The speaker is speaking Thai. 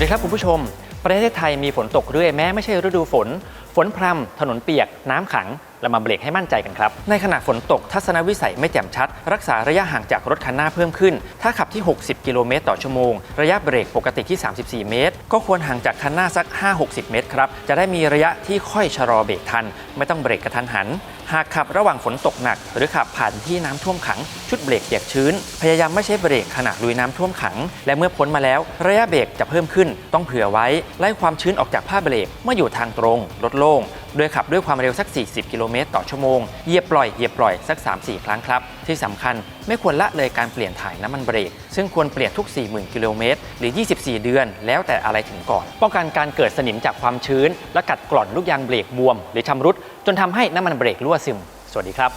วัสดีครับคุณผู้ชม ประเทศไทยมีฝนตกเรื่อยแม้ไม่ใช่ฤดูฝน ฝนพรำถนนเปียก น้ำขัง เรามาเบรกให้มั่นใจกันครับ ในขณะฝนตกทัศนวิสัยไม่แจ่มชัด รักษาระยะห่างจากรถคันหน้าเพิ่มขึ้น ถ้าขับที่ 60 กิโลเมตรต่อชั่วโมง ระยะเบรกปกติที่ 34 เมตร ก็ควรห่างจากคันหน้าสัก 5-60 เมตรครับ จะได้มีระยะที่ค่อยชะลอเบรกทัน ไม่ต้องเบรกกระทันหัน หากขับระหว่างฝนตกหนัก หรือขับผ่านที่น้ำท่วมขัง ชุดเบรกเปียกชื้น พยายามไม่ใช้เบรกขณะลุยน้ำท่วมขัง และเมื่อพ้นมาแล้ว ระยะเบรกจะเพิ่มขึ้น ต้องเผื่อไว้ไล่ความชื้นออกจากผ้าเบรกเมื่ออยู่ทางตรงรถโล่ง โดยขับด้วยความเร็วสัก 40 กิโลเมตรต่อชั่วโมง เหยียบปล่อย เหยียบปล่อยสัก 3-4 ครั้งครับ ที่สำคัญไม่ควรละเลยการเปลี่ยนถ่ายน้ำมันเบรก ซึ่งควรเปลี่ยนทุก 40,000 กิโลเมตรหรือ 24 เดือน แล้วแต่อะไรถึงก่อน ป้องกันการเกิดสนิมจากความชื้น และกัดกร่อนลูกยางเบรกบวม หรือชำรุดจนทำให้น้ำมันเบรกรั่วซึม สวัสดีครับ